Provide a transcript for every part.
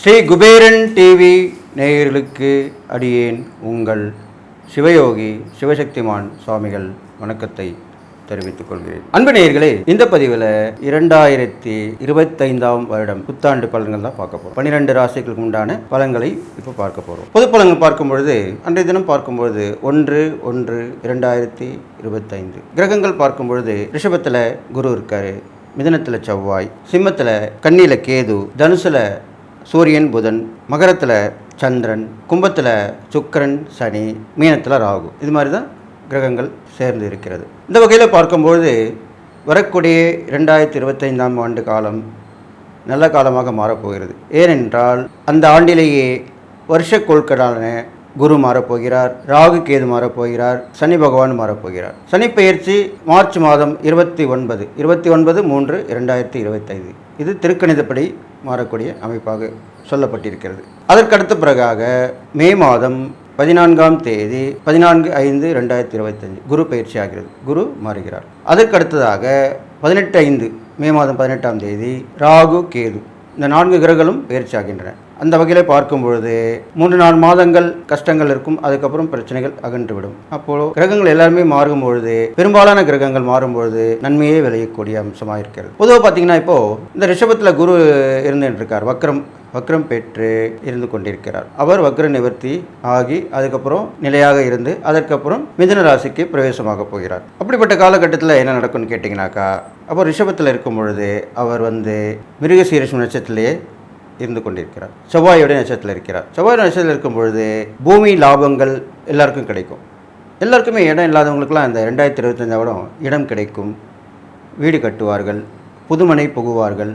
Sri Kuberan TV நேயர்களுக்கு அடியேன் உங்கள் சிவயோகி சிவசக்திமான் சுவாமிகள் வணக்கத்தை தெரிவித்துக் கொள்கிறேன் அன்பு நேயர்களே இந்த பதிவில் இரண்டாயிரத்தி இருபத்தைந்தாம் வருடம் புத்தாண்டு பலன்கள் தான் பார்க்க போகிறோம் பன்னிரெண்டு ராசிகளுக்கு உண்டான பலன்களை இப்போ பார்க்க போகிறோம் பொது பலன்கள் பார்க்கும் பொழுது அன்றைய தினம் பார்க்கும் பொழுது ஒன்று ஒன்று இரண்டாயிரத்தி இருபத்தைந்து. கிரகங்கள் பார்க்கும் பொழுது ரிஷபத்தில் குரு இருக்காரு மிதனத்தில் செவ்வாய் சிம்மத்தில் கண்ணியில் கேது தனுசில் சூரியன் புதன் மகரத்தில் சந்திரன் கும்பத்தில் சுக்கரன் சனி மீனத்தில் ராகு. இது மாதிரி தான் கிரகங்கள் சேர்ந்து இருக்கிறது. இந்த வகையில் பார்க்கும்பொழுது வரக்கூடிய ரெண்டாயிரத்தி இருபத்தைந்தாம் ஆண்டு காலம் நல்ல காலமாக மாறப்போகிறது. ஏனென்றால் அந்த ஆண்டிலேயே வருஷ கொள்கடான குரு மாறப்போகிறார் ராகு கேது மாறப்போகிறார் சனி பகவான் மாறப்போகிறார். சனி பெயர்ச்சி மார்ச் மாதம் இருபத்தி ஒன்பது இருபத்தி ஒன்பது மூன்று இரண்டாயிரத்தி இருபத்தைந்து. இது திருக்கணிதப்படி மாறக்கூடிய அமைப்பாக சொல்லப்பட்டிருக்கிறது. அதற்கடுத்த பிறகாக மே மாதம் பதினான்காம் தேதி பதினான்கு ஐந்து ரெண்டாயிரத்தி இருபத்தஞ்சு. குரு பயிற்சி ஆகிறது. குரு மாறுகிறார். அதற்கடுத்ததாக பதினெட்டு ஐந்து மே மாதம் பதினெட்டாம் தேதி ராகு கேது. இந்த நான்கு கிரகங்களும் பயிற்சி ஆகின்றன. அந்த வகையில் பார்க்கும் பொழுது மூன்று நாலு மாதங்கள் கஷ்டங்கள் இருக்கும். அதுக்கப்புறம் பிரச்சனைகள் அகன்றுவிடும் அப்போ கிரகங்கள் எல்லாருமே மாறும் பொழுது பெரும்பாலான கிரகங்கள் மாறும் பொழுது நன்மையே விளையக்கூடிய அம்சமாக இருக்கிறது பொதுவாக பார்த்தீங்கன்னா இப்போ இந்த ரிஷபத்தில் குரு இருந்துட்டு இருக்கார். வக்ரம் வக்ரம் பெற்று இருந்து கொண்டிருக்கிறார். அவர் வக்ர நிவர்த்தி ஆகி அதுக்கப்புறம் நிலையாக இருந்து அதற்கப்புறம் மிதுன ராசிக்கு பிரவேசமாக போகிறார். அப்படிப்பட்ட காலகட்டத்தில் என்ன நடக்கும்னு கேட்டிங்கனாக்கா அப்போ ரிஷபத்தில் இருக்கும் பொழுது அவர் வந்து மிருகசீரிஷம் நட்சத்திரத்திலேயே இருந்து கொண்டிருக்கிறார். செவ்வாயோட நட்சத்திரத்தில் இருக்கிறார். செவ்வாய் நட்சத்திரத்தில் இருக்கும் பொழுது பூமி லாபங்கள் எல்லாருக்கும் கிடைக்கும். எல்லாருக்குமே இடம் இல்லாதவங்களுக்குலாம் இந்த ரெண்டாயிரத்தி இருபத்தஞ்சாவடம் இடம் கிடைக்கும். வீடு கட்டுவார்கள் புதுமனை புகுவார்கள்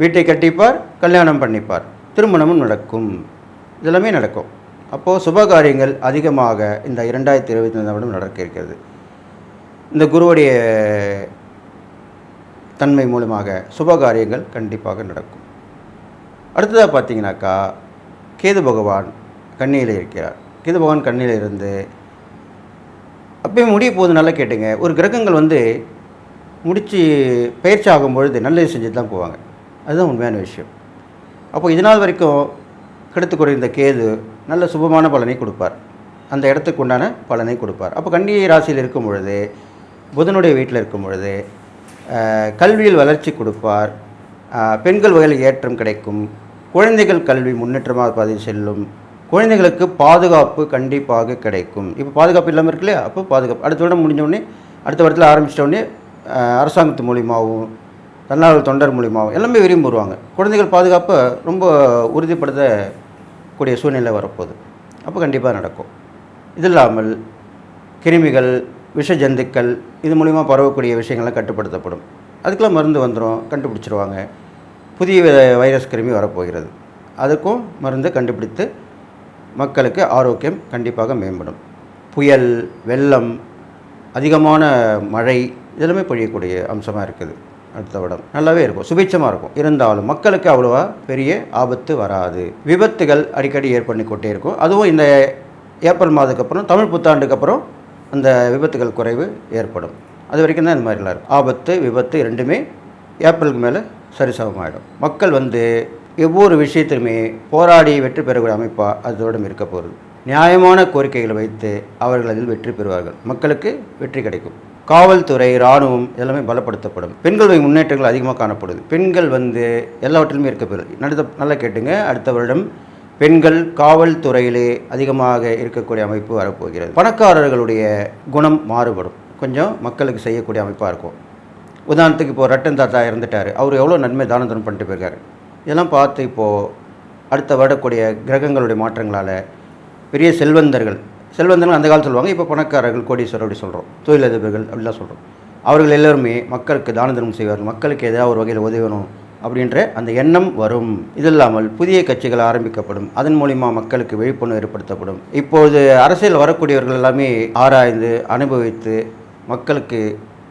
வீட்டை கட்டிப்பார் கல்யாணம் பண்ணிப்பார். திருமணமும் நடக்கும். இதெல்லாமே நடக்கும். அப்போது சுபகாரியங்கள் அதிகமாக இந்த இரண்டாயிரத்தி இருபத்தி ஐந்தாம் வருடம் நடக்க இருக்கிறது. இந்த குருவுடைய தன்மை மூலமாக சுபகாரியங்கள் கண்டிப்பாக நடக்கும். அடுத்ததாக பார்த்தீங்கன்னாக்கா கேது பகவான் கண்ணியில் இருக்கிறார். கேது பகவான் கண்ணியில் இருந்து அப்பயும் முடிய போது நல்லா கேட்டுங்க. ஒரு கிரகங்கள் வந்து முடித்து பயிற்சி ஆகும் பொழுது நல்லது செஞ்சுட்டு தான் போவாங்க. அதுதான் உண்மையான விஷயம். அப்போ இது நாள் வரைக்கும் கெடுத்து குறைந்த கேது நல்ல சுபமான பலனை கொடுப்பார். அந்த இடத்துக்கு உண்டான பலனை கொடுப்பார். அப்போ கன்னியை ராசியில் இருக்கும் பொழுது புதனுடைய வீட்டில் இருக்கும் பொழுது கல்வியில் வளர்ச்சி கொடுப்பார். பெண்கள் வகையில் ஏற்றம் கிடைக்கும். குழந்தைகள் கல்வி முன்னேற்றமாக பதிவு செல்லும். குழந்தைகளுக்கு பாதுகாப்பு கண்டிப்பாக கிடைக்கும். இப்போ பாதுகாப்பு இல்லாமல் இருக்கு இல்லையா? அப்போ பாதுகாப்பு. அடுத்த வருடம் முடிஞ்ச உடனே அடுத்த வருடத்தில் ஆரம்பிச்சிட்ட உடனே அரசாங்கத்து மூலியமாகவும் தன்னார்வ தொண்டர் மூலியமாகவும் எல்லாமே விரும்பி வருவாங்க. குழந்தைகள் பாதுகாப்பை ரொம்ப உறுதிப்படுத்தக்கூடிய சூழ்நிலை வரப்போகுது. அப்போ கண்டிப்பாக நடக்கும். இது இல்லாமல் கிருமிகள் விஷ ஜந்துக்கள் இது மூலிமா பரவக்கூடிய விஷயங்கள்லாம் கட்டுப்படுத்தப்படும். அதுக்கெல்லாம் மருந்து வந்துடும் கண்டுபிடிச்சிருவாங்க. புதிய வைரஸ் கிருமி வரப்போகிறது. அதுக்கும் மருந்து கண்டுபிடித்து மக்களுக்கு ஆரோக்கியம் கண்டிப்பாக மேம்படும். புயல் வெள்ளம் அதிகமான மழை இதெல்லாமே பொழியக்கூடிய அம்சமாக இருக்குது. அடுத்த வருடம் நல்லாவே இருக்கும். சுபிட்சமாக இருக்கும். இருந்தாலும் மக்களுக்கு அவ்வளோவா பெரிய ஆபத்து வராது. விபத்துகள் அடிக்கடி ஏற்பண்ணி கொண்டே இருக்கும். அதுவும் இந்த ஏப்ரல் மாதத்துக்கு அப்புறம் தமிழ் புத்தாண்டுக்கு அப்புறம் அந்த விபத்துகள் குறைவு ஏற்படும். அது வரைக்கும் தான் இந்த மாதிரிலாம் இருக்கும். ஆபத்து விபத்து ரெண்டுமே ஏப்ரலுக்கு மேலே சரிசமமாயிடும். மக்கள் வந்து ஒவ்வொரு விஷயத்திலுமே போராடி வெற்றி பெறக்கூடிய அமைப்பாக அதோடும் இருக்க போகிறது நியாயமான கோரிக்கைகளை வைத்து அவர்கள் அதில் வெற்றி பெறுவார்கள். மக்களுக்கு வெற்றி கிடைக்கும். காவல்துறை இராணுவம் எல்லாமே பலப்படுத்தப்படும். பெண்களுடைய முன்னேற்றங்கள் அதிகமாக காணப்படுது. பெண்கள் வந்து எல்லாவற்றிலுமே இருக்க பெறும் நடத்த நல்லா கேட்டுங்க. அடுத்த வருடம் பெண்கள் காவல்துறையிலே அதிகமாக இருக்கக்கூடிய அமைப்பு வரப்போகிறது. பணக்காரர்களுடைய குணம் மாறுபடும். கொஞ்சம் மக்களுக்கு செய்யக்கூடிய அமைப்பாக இருக்கும். உதாரணத்துக்கு இப்போ ரட்டன் தாத்தா இறந்துட்டார். அவர் எவ்வளோ நன்மை தானம் தர்மம் பண்ணிட்டு போயிருக்காரு. இதெல்லாம் பார்த்து இப்போது அடுத்த வரக்கூடிய கிரகங்களுடைய மாற்றங்களால் பெரிய செல்வந்தர்கள் செல்வந்தர்கள் அந்த காலத்தில் சொல்லுவாங்க இப்போ பணக்காரர்கள் கோடீஸ்வரர் அப்படி சொல்கிறோம் தொழிலதிபர்கள் அப்படிலாம் சொல்கிறோம் அவர்கள் எல்லாருமே மக்களுக்கு தான தர்மம் செய்வார்கள். மக்களுக்கு ஏதாவது ஒரு வகையில் உதவணும் அப்படின்ற அந்த எண்ணம் வரும். இது இல்லாமல் புதிய கட்சிகள் ஆரம்பிக்கப்படும். அதன் மூலிமா மக்களுக்கு விழிப்புணர்வு ஏற்படுத்தப்படும். இப்போது அரசியல் வரக்கூடியவர்கள் எல்லாமே ஆராய்ந்து அனுபவித்து மக்களுக்கு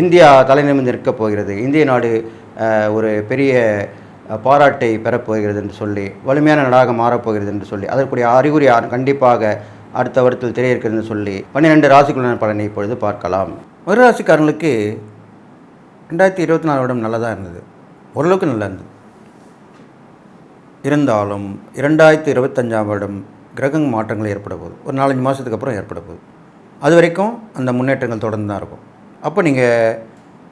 இந்தியா தலைநிமிர்ந்து நிற்கப் போகிறது. இந்திய நாடு ஒரு பெரிய பாராட்டை பெறப்போகிறது என்று சொல்லி வலிமையான நாடாக மாறப்போகிறது என்று சொல்லி அதற்குரிய அறிகுறி கண்டிப்பாக அடுத்த வருடத்தில் தெரிய இருக்கிறதுன்னு சொல்லி பன்னிரெண்டு ராசிக்குள்ள பலனை இப்பொழுது பார்க்கலாம். ஒரு ராசிக்காரங்களுக்கு ரெண்டாயிரத்தி இருபத்தி நாலு வருடம் நல்லதாக இருந்தது. ஓரளவுக்கு நல்லா இருந்தது. இருந்தாலும் இரண்டாயிரத்தி இருபத்தஞ்சாம் வருடம் கிரக மாற்றங்கள் ஏற்பட போகுது. ஒரு நாலஞ்சு மாதத்துக்கு அப்புறம் ஏற்பட போகுது. அது வரைக்கும் அந்த முன்னேற்றங்கள் தொடர்ந்து தான் இருக்கும். அப்போ நீங்கள்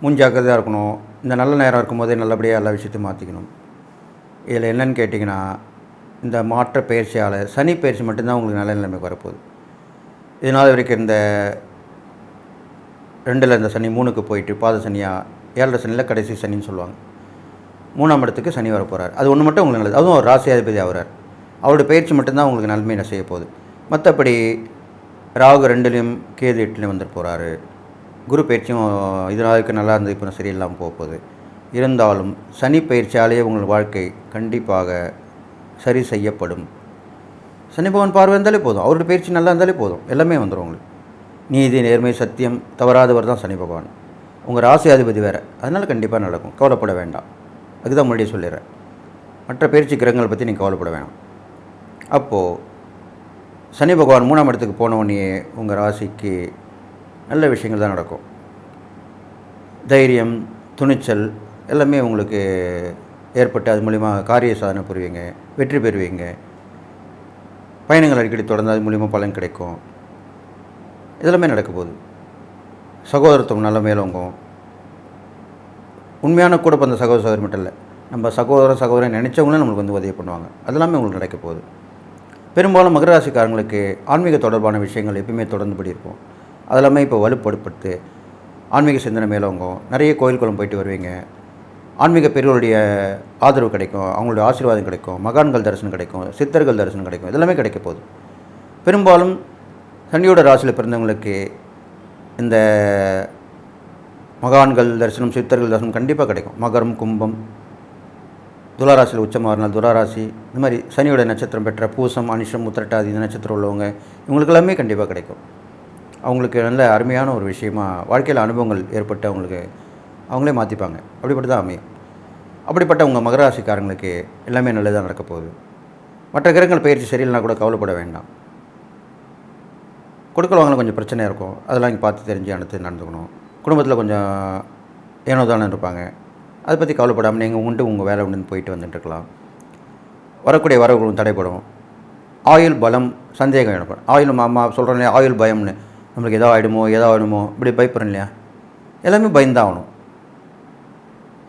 முன்ஜாக்கிரதையாக இருக்கணும். இந்த நல்ல நேரம் இருக்கும்போதே நல்லபடியாக எல்லா விஷயத்தையும் மாற்றிக்கணும் இதில் என்னன்னு கேட்டிங்கன்னா இந்த மாற்ற பயிற்சியால் சனி பயிற்சி மட்டும்தான் உங்களுக்கு நல்ல நிலைமைக்கு வரப்போகுது. இதனால் வரைக்கும் இந்த ரெண்டில் இந்த சனி மூணுக்கு போயிட்டு பாத சனியாக ஏழரை சனியில் கடைசி சனின்னு சொல்லுவாங்க. மூணாம் இடத்துக்கு சனி வர போகிறார் அது ஒன்று மட்டும் உங்களுக்கு நல்லது. அதுவும் ஒரு ராசியாதிபதி ஆகிறார். அவருடைய பயிற்சி மட்டும்தான் உங்களுக்கு நன்மையை செய்ய போகுது. மற்றபடி ராகு ரெண்டுலேயும் கேது எட்டுலேயும் வந்துட்டு போகிறாரு குரு பயிற்சியும் இதனாலுக்கு நல்லா இருந்தது இப்போ சரியில்லாமல் போக போகுது. இருந்தாலும் சனி பயிற்சியாலேயே உங்கள் வாழ்க்கை கண்டிப்பாக சரி செய்யப்படும். சனி பகவான் பார்வை இருந்தாலே போதும். அவருடைய பயிற்சி நல்லா இருந்தாலே போதும். எல்லாமே வந்துடும் உங்களுக்கு. நீதி நேர்மை சத்தியம் தவறாதவர் தான் சனி பகவான். உங்கள் ராசி அதிபதி வேறு. அதனால் கண்டிப்பாக நடக்கும். கவலைப்பட வேண்டாம். அதுதான் முன்னாடியே சொல்லிடுறேன். மற்ற பயிற்சி கிரகங்களை பற்றி நீங்கள் கவலைப்பட வேணாம். அப்போது சனி பகவான் மூணாம் இடத்துக்கு போன உடனே உங்கள் ராசிக்கு நல்ல விஷயங்கள் தான் நடக்கும். தைரியம் துணிச்சல் எல்லாமே உங்களுக்கு ஏற்பட்டு அது மூலிமா காரிய சாதனை புரிவீங்க வெற்றி பெறுவீங்க. பயணங்கள் அடிக்கடி தொடர்ந்து அது மூலிமா பலன் கிடைக்கும். இதெல்லாமே நடக்க போகுது. சகோதரத்துவம் நல்ல மேலோங்கும் உண்மையான கூட பிறந்த சகோதர சகோதரி மட்டும் இல்லை நம்ம சகோதர சகோதரன் நினச்சவங்களும் நம்மளுக்கு வந்து உதவி பண்ணுவாங்க. அதெல்லாமே உங்களுக்கு நடக்க போகுது. பெரும்பாலும் மகராசிக்காரங்களுக்கு ஆன்மீக தொடர்பான விஷயங்கள் எப்பயுமே தொடர்ந்துபடி இருக்கும் அதெல்லாமே இப்போ வலுப்படுப்படுத்து ஆன்மீக சிந்தனை மேலோங்கும். நிறைய கோயில் குளம் போயிட்டு வருவீங்க. ஆன்மீக பெரியவருடைய ஆதரவு கிடைக்கும் அவங்களுடைய ஆசீர்வாதம் கிடைக்கும் மகான்கள் தரிசனம் கிடைக்கும் சித்தர்கள் தரிசனம் கிடைக்கும் இதெல்லாமே கிடைக்க போகுது. பெரும்பாலும் சனியோட ராசியில் பிறந்தவங்களுக்கு இந்த மகான்கள் தரிசனம் சித்தர்கள் தரிசனம் கண்டிப்பாக கிடைக்கும். மகரம் கும்பம் துளாராசியில் உச்சமாறினால் துளாராசி இந்த மாதிரி சனியோட நட்சத்திரம் பெற்ற பூசம் அனிஷம் உத்திரட்டாதி இந்த நட்சத்திரம் உள்ளவங்க இவங்களுக்கு எல்லாமே கண்டிப்பாக கிடைக்கும். அவங்களுக்கு நல்ல அருமையான ஒரு விஷயமா வாழ்க்கையில் அனுபவங்கள் ஏற்பட்டு அவங்களுக்கு அவங்களே மாற்றிப்பாங்க அப்படிப்பட்டு தான் அமையும். அப்படிப்பட்ட உங்கள் மகராசிக்காரங்களுக்கு எல்லாமே நல்லதாக நடக்க போகுது. மற்ற கிரகங்கள் பயிற்சி சரியில்லைனா கூட கவலைப்பட வேண்டாம். கொடுக்கல் வாங்கல கொஞ்சம் பிரச்சனையாக இருக்கும். அதெல்லாம் இங்கே பார்த்து தெரிஞ்சு அடுத்து நடந்துக்கணும். குடும்பத்தில் கொஞ்சம் ஏனோ தானே இருப்பாங்க. அதை பற்றி கவலைப்படாமல் நீங்கள் உண்டு உங்கள் வேலை உண்டு போயிட்டு வந்துட்டுருக்கலாம் வரக்கூடிய வரவுகளும் தடைப்படும் ஆயுள் பலம் சந்தேகம் எனப்படும் ஆயுள் மாமா சொல்கிறோம் ஆயுள் பயம்னு. நம்மளுக்கு ஏதோ ஆகிடுமோ ஏதோ ஆகிடுமோ இப்படி பயப்படுறோம் இல்லையா எல்லாமே பயந்தாகணும்.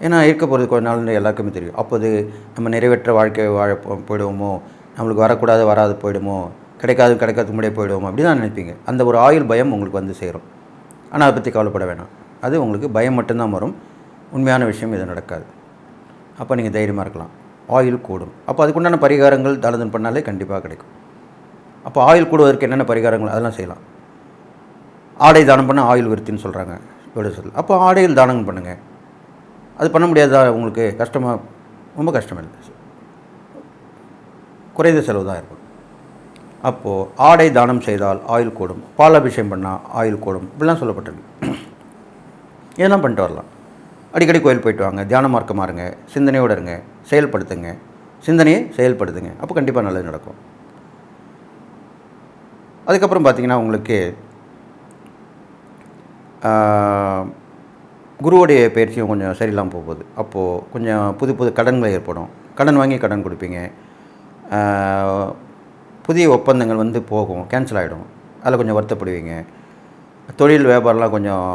ஏன்னா இருக்க போகிறது கொஞ்ச நாள் எல்லாருக்குமே தெரியும். அப்போது நம்ம நிறைவேற்ற வாழ்க்கை வாழ போயிடுவோமோ நம்மளுக்கு வரக்கூடாது வராது போயிடுமோ கிடைக்காது கிடைக்காது முன்னாடியே போயிடுவோமோ அப்படி தான் நினைப்பீங்க. அந்த ஒரு ஆயுள் பயம் உங்களுக்கு வந்து சேரும். ஆனால் அதை பற்றி கவலைப்பட வேணாம். அது உங்களுக்கு பயம் மட்டும்தான் வரும். உண்மையான விஷயம் இது நடக்காது. அப்போ நீங்கள் தைரியமாக இருக்கலாம். ஆயில் கூடும். அப்போ அதுக்குண்டான பரிகாரங்கள் தானதன் பண்ணாலே கண்டிப்பாக கிடைக்கும். அப்போ ஆயில் கூடுவதற்கு என்னென்ன பரிகாரங்கள் அதெல்லாம் செய்யலாம். ஆடை தானம் பண்ண ஆயுள் விருத்தின்னு சொல்கிறாங்க சொல்ல அப்போ ஆடையில் தானம் பண்ணுங்கள் அது பண்ண முடியாதா உங்களுக்கு? கஷ்டமாக ரொம்ப கஷ்டம் இல்லை குறைந்த செலவு தான் இருக்கும். அப்போது ஆடை தானம் செய்தால் ஆயுள் கூடும். பால் அபிஷேகம் பண்ணால் ஆயுள் கூடும். இப்படிலாம் சொல்லப்பட்டிருக்கு. இதெல்லாம் பண்ணிட்டு வரலாம். அடிக்கடி கோயில் போயிட்டு வாங்க. தியான மார்க்கமாக இருங்க சிந்தனையோடு இருங்க. செயல்படுத்துங்க. சிந்தனையை செயல்படுத்துங்க. அப்போ கண்டிப்பாக நல்லது நடக்கும். அதுக்கப்புறம் பார்த்தீங்கன்னா உங்களுக்கு குருவுடைய பயிற்சியும் கொஞ்சம் சரியில்லாமல் போக போகுது. அப்போது கொஞ்சம் புது புது கடன்கள் ஏற்படும். கடன் வாங்கி கடன் கொடுப்பீங்க. புதிய ஒப்பந்தங்கள் வந்து போகும். கேன்சல் ஆகிடும் அதில் கொஞ்சம் வருத்தப்படுவீங்க. தொழில் வியாபாரம்லாம் கொஞ்சம்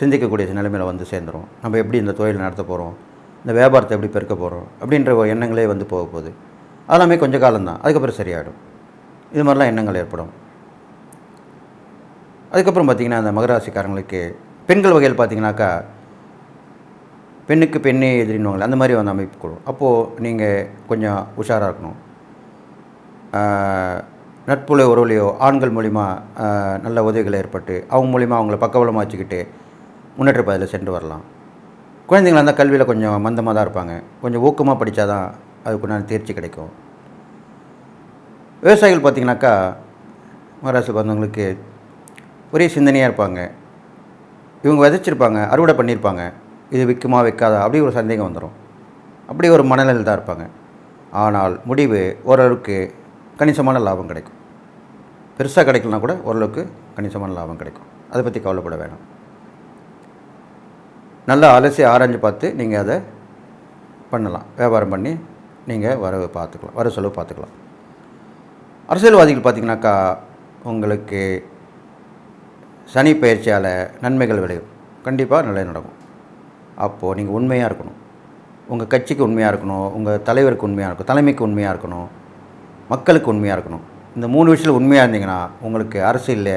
சிந்திக்கக்கூடிய நிலைமையில் வந்து சேர்ந்துரும். நம்ம எப்படி இந்த தொழில் நடத்த போகிறோம் இந்த வியாபாரத்தை எப்படி பெருக்க போகிறோம் அப்படின்ற ஒரு எண்ணங்களே வந்து போக போகுது. அதெல்லாமே கொஞ்சம் காலம்தான். அதுக்கப்புறம் சரியாயிடும். இது மாதிரிலாம் எண்ணங்கள் ஏற்படும். அதுக்கப்புறம் பார்த்திங்கன்னா அந்த மகராசிக்காரங்களுக்கு பெண்கள் வகையில் பார்த்தீங்கன்னாக்கா பெண்ணுக்கு பெண்ணே எதிரின்னு அந்த மாதிரி வந்து அமைப்பு கொடுக்கும் அப்போது நீங்கள் கொஞ்சம் உஷாராக இருக்கணும். நட்புலையோ நட்புல உறவுலையோ ஆண்கள் மூலிமா நல்ல உதவிகள் ஏற்பட்டு அவங்க மூலிமா அவங்கள பக்கபலமாக வச்சுக்கிட்டு முன்னேற்ற பாதையில் சென்று வரலாம். குழந்தைங்களா இருந்தால் கல்வியில் கொஞ்சம் மந்தமாக தான் இருப்பாங்க. கொஞ்சம் ஊக்கமாக படித்தா தான் அதுக்குண்டான தேர்ச்சி கிடைக்கும். விவசாயிகள் பார்த்திங்கனாக்கா மகாராஷ்டிரா பிறந்தவங்களுக்கு ஒரே சிந்தனையாக இருப்பாங்க. இவங்க விதைச்சிருப்பாங்க அறுவடை பண்ணியிருப்பாங்க இது விற்குமா வைக்காதா? அப்படி ஒரு சந்தேகம் வந்துடும் அப்படி ஒரு மனநிலையில் தான் இருப்பாங்க. ஆனால் முடிவு ஓரளவுக்கு கணிசமான லாபம் கிடைக்கும். பெருசாக கிடைக்கலனா கூட ஓரளவுக்கு கணிசமான லாபம் கிடைக்கும். அதை பற்றி கவலைப்பட வேணாம். நல்லா அலசி ஆராய்ஞ்சு பார்த்து நீங்கள் அதை பண்ணலாம். வியாபாரம் பண்ணி நீங்கள் வரவு பார்த்துக்கலாம். வர செலவு பார்த்துக்கலாம். அரசியல்வாதிகள் பார்த்தீங்கன்னாக்கா உங்களுக்கு சனி பயிற்சியால் நன்மைகள் விளையும். கண்டிப்பாக நல்லது நடக்கும். அப்போது நீங்கள் உண்மையாக இருக்கணும். உங்கள் கட்சிக்கு உண்மையாக இருக்கணும். உங்கள் தலைவருக்கு உண்மையாக இருக்கணும். தலைமைக்கு உண்மையாக இருக்கணும். மக்களுக்கு உண்மையாக இருக்கணும். இந்த மூணு விஷயத்தில் உண்மையாக இருந்தீங்கன்னா உங்களுக்கு அரசியலில்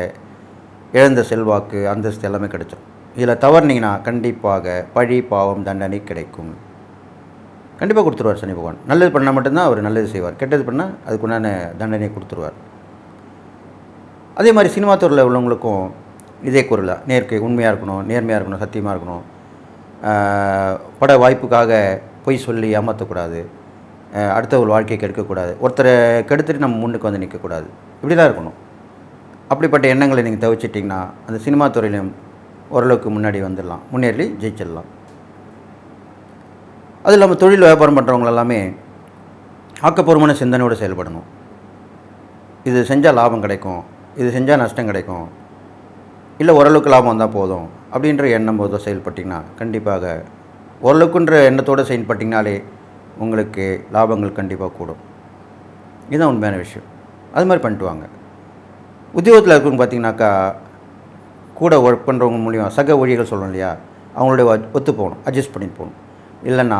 இழந்த செல்வாக்கு அந்தஸ்து எல்லாமே கிடைச்சிடும் இதில் தவறுனீங்கன்னா கண்டிப்பாக பழி பாவம் தண்டனை கிடைக்கும். கண்டிப்பாக கொடுத்துருவார் சனி பகவான். நல்லது பண்ணால் மட்டும்தான் அவர் நல்லது செய்வார். கெட்டது பண்ணால் அதுக்குண்டான தண்டனை கொடுத்துருவார். அதே மாதிரி சினிமா துறையில் உள்ளவங்களுக்கும் இதே குரல்? நேர்க்கை உண்மையாக இருக்கணும் நேர்மையாக இருக்கணும் சத்தியமாக இருக்கணும். பட வாய்ப்புக்காக பொய் சொல்லி ஏமாற்றக்கூடாது அடுத்த ஒரு வாழ்க்கையை கெடுக்கக்கூடாது. ஒருத்தரை கெடுத்துட்டு நம்ம முன்னுக்கு வந்து நிற்கக்கூடாது. இப்படி தான் இருக்கணும். அப்படிப்பட்ட எண்ணங்களை நீங்கள் தவிச்சிட்டிங்கன்னா அந்த சினிமா துறையிலும் ஓரளவுக்கு முன்னாடி வந்துடலாம். முன்னேறி ஜெயிச்சிடலாம். அது இல்லாமல் தொழில் வியாபாரம் பண்ணுறவங்க எல்லாமே ஆக்கப்பூர்வமான சிந்தனையோடு செயல்படணும். இது செஞ்சால் லாபம் கிடைக்கும். இது செஞ்சால் நஷ்டம் கிடைக்கும். இல்லை ஓரளவுக்கு லாபம் வந்தால் போதும் அப்படின்ற எண்ணம் போதும் செயல்பட்டிங்கன்னா கண்டிப்பாக ஓரளவுக்குன்ற எண்ணத்தோடு செயல்பட்டிங்கனாலே உங்களுக்கு லாபங்கள் கண்டிப்பாக கூடும். இதுதான் உண்மையான விஷயம். அது மாதிரி பண்ணிட்டு வாங்க. உத்தியோகத்தில் இருக்குன்னு பார்த்தீங்கன்னாக்கா கூட ஒர்க் பண்ணுறவங்க மூலியம் சக ஊழியர்கள் சொல்லணும் இல்லையா? அவங்களுடைய ஒத்து போகணும் அட்ஜஸ்ட் பண்ணிட்டு போகணும். இல்லைன்னா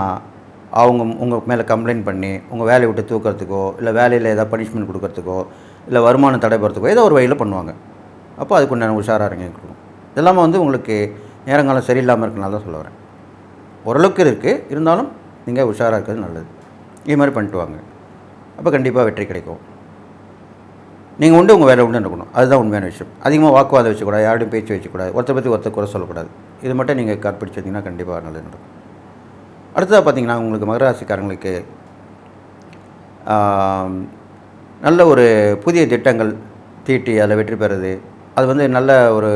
அவங்க உங்கள் மேலே கம்ப்ளைண்ட் பண்ணி உங்கள் வேலையை விட்டு தூக்கிறதுக்கோ இல்லை வேலையில் ஏதாவது பனிஷ்மெண்ட் கொடுக்கறதுக்கோ இல்லை வருமானம் தடைபடுறதுக்கோ ஏதோ ஒரு வழியில் பண்ணுவாங்க. அப்போ அதுக்குண்டான உஷாராக இருங்க கொடுக்கணும் இதெல்லாமல் வந்து உங்களுக்கு நேரங்காலம் சரியில்லாமல் இருக்கனால தான் சொல்ல வரேன். ஓரளவுக்கு இருக்குது இருந்தாலும் நீங்கள் உஷாராக இருக்கிறது நல்லது. இது மாதிரி பண்ணிட்டு வாங்க. அப்போ கண்டிப்பாக வெற்றி கிடைக்கும். நீங்கள் உண்டு உங்கள் வேலை உண்டு இருக்கணும் அதுதான் உண்மையான விஷயம். அதிகமாக வாக்குவாதம் வச்சுக்கூடாது யாரோடையும் பேச்சு வச்சுக்கூடாது ஒருத்தர் பற்றி ஒருத்தர் குறை சொல்லக்கூடாது. இது மட்டும் நீங்கள் கற்பிடிச்சு வந்தீங்கன்னா கண்டிப்பாக நல்லது நடக்கும். அடுத்ததாக பார்த்தீங்கன்னா உங்களுக்கு மகராசிக்காரங்களுக்கு நல்ல ஒரு புதிய திட்டங்கள் தீட்டி அதில் வெற்றி பெறுறது அது வந்து நல்ல ஒரு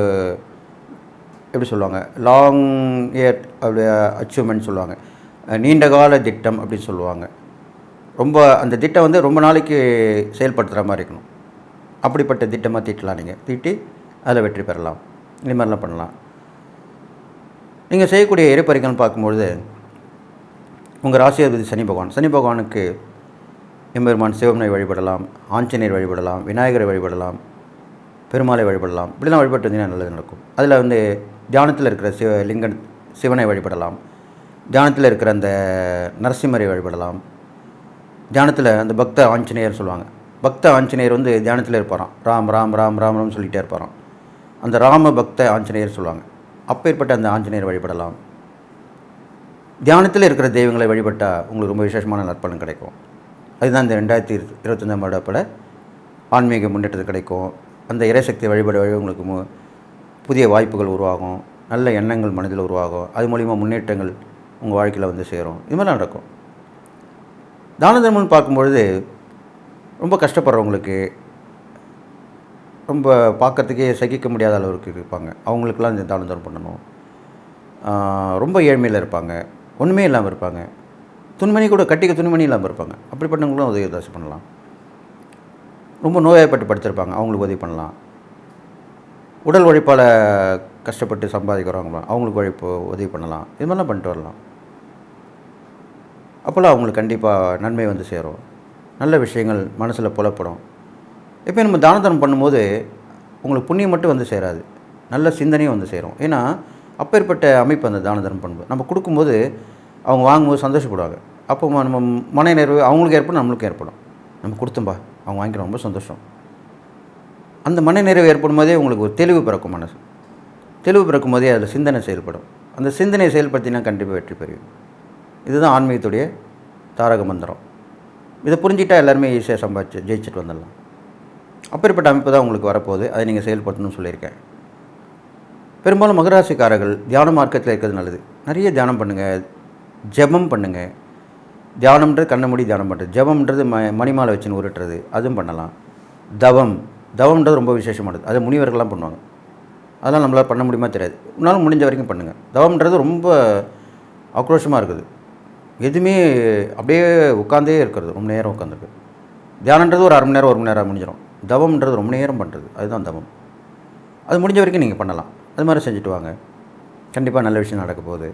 எப்படி சொல்லுவாங்க லாங் இயர் அப்படி அச்சீவ்மெண்ட் சொல்லுவாங்க. நீண்ட கால திட்டம் அப்படின்னு சொல்லுவாங்க. ரொம்ப அந்த திட்டம் வந்து ரொம்ப நாளைக்கு செயல்படுத்துகிற மாதிரி இருக்கணும். அப்படிப்பட்ட திட்டமாக தீட்டலாம் நீங்கள் தீட்டி அதில் வெற்றி பெறலாம். இந்த மாதிரிலாம் பண்ணலாம். நீங்கள் செய்யக்கூடிய இறைப்பறிகள் பார்க்கும்பொழுது உங்கள் ராசியாதிபதி சனி பகவான். சனி பகவானுக்கு எம்பெருமான் சிவமனை வழிபடலாம் ஆஞ்சநேயர் வழிபடலாம் விநாயகரை வழிபடலாம் பெருமாளை வழிபடலாம். இப்படிலாம் வழிபட்டு வந்தீங்கன்னா நல்லது நடக்கும். அதில் வந்து தியானத்தில் இருக்கிற சிவ லிங்க சிவனை வழிபடலாம். தியானத்தில் இருக்கிற அந்த நரசிம்மரை வழிபடலாம். தியானத்தில் அந்த பக்த ஆஞ்சநேயர் சொல்லுவாங்க. பக்த ஆஞ்சநேயர் வந்து தியானத்தில் இருப்பாராம். ராம் ராம் ராம் ராம் ராம் சொல்லிகிட்டே இருப்பாராம். அந்த ராம பக்த ஆஞ்சநேயர் சொல்லுவாங்க. அப்பேற்பட்ட அந்த ஆஞ்சநேயர் வழிபடலாம். தியானத்தில் இருக்கிற தெய்வங்களை வழிபட்டால் உங்களுக்கு ரொம்ப விசேஷமான நற்பலன் கிடைக்கும். அதுதான் இந்த ரெண்டாயிரத்தி இருபத்தஞ்சாம் வருடப்பட ஆன்மீக முன்னேற்றத்து கிடைக்கும். அந்த இறைசக்தி வழிபட வழி உங்களுக்கு புதிய வாய்ப்புகள் உருவாகும் நல்ல எண்ணங்கள் மனதில் உருவாகும் அது மூலிமா முன்னேற்றங்கள் உங்கள் வாழ்க்கையில் வந்து சேரும். இது மாதிரிலாம் நடக்கும். தான தர்மம்னு பார்க்கும்பொழுது ரொம்ப கஷ்டப்படுறவங்களுக்கு ரொம்ப பார்க்கறதுக்கே சகிக்க முடியாத அளவுக்கு இருப்பாங்க. அவங்களுக்கெல்லாம் இந்த தான தர்மம் பண்ணணும். ரொம்ப ஏழ்மையில் இருப்பாங்க. ஒன்றுமே இல்லாமல் இருப்பாங்க. துணிமணி கூட கட்டிக்க துணிமணி இல்லாமல் இருப்பாங்க. அப்படிப்பட்டவங்களும் உதவி தாசி பண்ணலாம். ரொம்ப நோயாய்ப்பட்டு படுத்திருப்பாங்க அவங்களுக்கு உதவி பண்ணலாம். உடல் உழைப்பால் கஷ்டப்பட்டு சம்பாதிக்கிறவங்களாம் அவங்களுக்கு உழைப்பு உதவி பண்ணலாம். இது மாதிரிலாம் பண்ணிட்டு வரலாம். அப்போல்லாம் அவங்களுக்கு கண்டிப்பாக நன்மை வந்து சேரும். நல்ல விஷயங்கள் மனசில் புலப்படும். இப்போ நம்ம தான தர்மம் பண்ணும்போது உங்களுக்கு புண்ணியம் மட்டும் வந்து சேராது. நல்ல சிந்தனையும் வந்து சேரும். ஏன்னா அப்பேற்பட்ட அமைப்பு அந்த தான தர்ம பண்ணும்போது. நம்ம கொடுக்கும்போது அவங்க வாங்கும்போது சந்தோஷப்படுவாங்க. அப்போ ம- நம்ம மன நிறைவு அவங்களுக்கு ஏற்படும் நம்மளுக்கும் ஏற்படும். நம்ம கொடுத்தோம்பா அவங்க வாங்கிக்கிறோம் ரொம்ப சந்தோஷம். அந்த மன நிறைவு ஏற்படும் போதே உங்களுக்கு ஒரு தெளிவு பிறக்கும் மனசு. தெளிவு பிறக்கும் போதே அதில் சிந்தனை செயல்படும். அந்த சிந்தனையை செயல்படுத்தினா கண்டிப்பாக வெற்றி பெறுவீங்க. இதுதான் ஆன்மீகத்துடைய தாரக மந்திரம். இதை புரிஞ்சிட்டா எல்லாருமே ஈஸியாக சம்பாதிச்சு ஜெயிச்சுட்டு வந்துடலாம். அப்பேற்பட்ட அமைப்பு தான் உங்களுக்கு வரப்போகுது. அதை நீங்கள் செயல்படுத்தணும்னு சொல்லியிருக்கேன். பெரும்பாலும் மகராசிக்காரர்கள் தியான மார்க்கத்தில் இருக்கிறது நல்லது. நிறைய தியானம் பண்ணுங்கள் ஜெபம் பண்ணுங்கள் தியானம்ன்றது கண்ணை மூடி தியானம் பண்ணுறது ஜபம்ன்றது ம மணிமாலை வச்சுன்னு உருட்டுறது. அதுவும் பண்ணலாம். தவம். தவம்ன்றது ரொம்ப விசேஷமானது. அதை முனிவர்கள்லாம் பண்ணுவாங்க. அதெல்லாம் நம்மளால் பண்ண முடியுமா தெரியாது. உன்னாலும் முடிஞ்ச வரைக்கும் பண்ணுங்கள் தவம்ன்றது ரொம்ப ஆக்ரோஷமாக இருக்குது. எதுவுமே அப்படியே உட்காந்தே இருக்கிறது. ரொம்ப நேரம் உட்காந்துருக்கு தியானன்றது ஒரு அரை மணி நேரம் ஒரு மணி நேரம் முடிஞ்சிடும் தவம்ன்றது ரொம்ப நேரம் பண்ணுறது அதுதான் தவம். அது முடிஞ்ச வரைக்கும் நீங்கள் பண்ணலாம். அது மாதிரி செஞ்சுட்டு வாங்க. கண்டிப்பாக நல்ல விஷயம் நடக்க போகுது.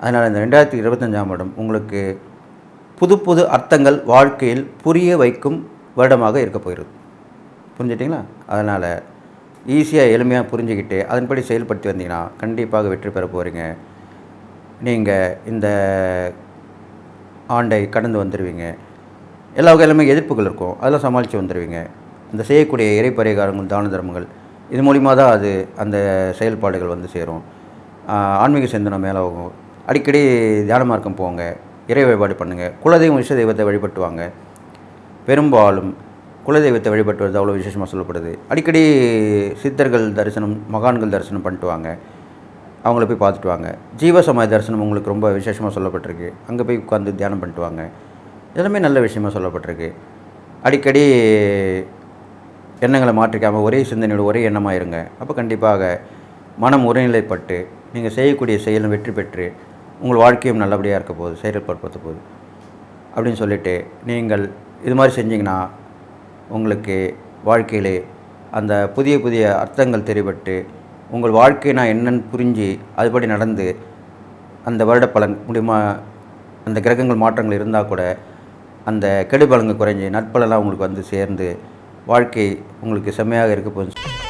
அதனால் இந்த ரெண்டாயிரத்தி இருபத்தஞ்சாம் வருடம் உங்களுக்கு புது புது அர்த்தங்கள் வாழ்க்கையில் புரிய வைக்கும் வருடமாக இருக்க போகிறது. புரிஞ்சிட்டிங்களா? அதனால் ஈஸியாக எளிமையாக புரிஞ்சுக்கிட்டு அதன்படி செயல்படுத்தி வந்தீங்கன்னா கண்டிப்பாக வெற்றி பெற போகிறீங்க நீங்கள் இந்த ஆண்டை கடந்து வந்துடுவீங்க எல்லா வகையிலுமே எதிர்ப்புகள் இருக்கும். அதெல்லாம் சமாளித்து வந்துடுவீங்க இந்த செய்யக்கூடிய இறை பரிகாரங்கள் தான தர்மங்கள் இது மூலிமா தான் அது அந்த செயல்பாடுகள் வந்து சேரும். ஆன்மீக சிந்தனை மேலே ஆகும் அடிக்கடி தியான மார்க்கம் போங்க. இறை வழிபாடு பண்ணுங்கள் குலதெய்வம் விஷ தெய்வத்தை வழிபட்டு வாங்க பெரும்பாலும் குலதெய்வத்தை வழிபட்டு வருது அவ்வளோ விசேஷமாக சொல்லப்படுது. அடிக்கடி சித்தர்கள் தரிசனம் மகான்கள் தரிசனம் பண்ணிட்டு வாங்க அவங்கள போய் பார்த்துட்டு வாங்க. ஜீவசமாய தரிசனம் உங்களுக்கு ரொம்ப விசேஷமாக சொல்லப்பட்டிருக்கு. அங்கே போய் உட்காந்து தியானம் பண்ணிட்டு வாங்க. எல்லாமே நல்ல விஷயமாக சொல்லப்பட்டிருக்கு. அடிக்கடி எண்ணங்களை மாற்றிக்காமல் ஒரே சிந்தனையோட ஒரே எண்ணமாக இருங்க. அப்போ கண்டிப்பாக மனம் ஒருநிலைப்பட்டு நீங்கள் செய்யக்கூடிய செயலும் வெற்றி பெற்று உங்கள் வாழ்க்கையும் நல்லபடியாக இருக்க போகுது செயல்படுத்த போகுது. அப்படின்னு சொல்லிட்டு நீங்கள் இது மாதிரி செஞ்சிங்கன்னா உங்களுக்கு வாழ்க்கையிலே அந்த புதிய புதிய அர்த்தங்கள் தெரிவிட்டு உங்கள் வாழ்க்கை நான் என்னன்னு புரிஞ்சு அதுபடி நடந்து அந்த வருட பலன் முடியுமா அந்த கிரகங்கள் மாற்றங்கள் இருந்தால் கூட அந்த கெடுபலங்கள் குறைஞ்சி நட்பலெல்லாம் உங்களுக்கு வந்து சேர்ந்து வாழ்க்கை உங்களுக்கு செம்மையாக இருக்க போகுது.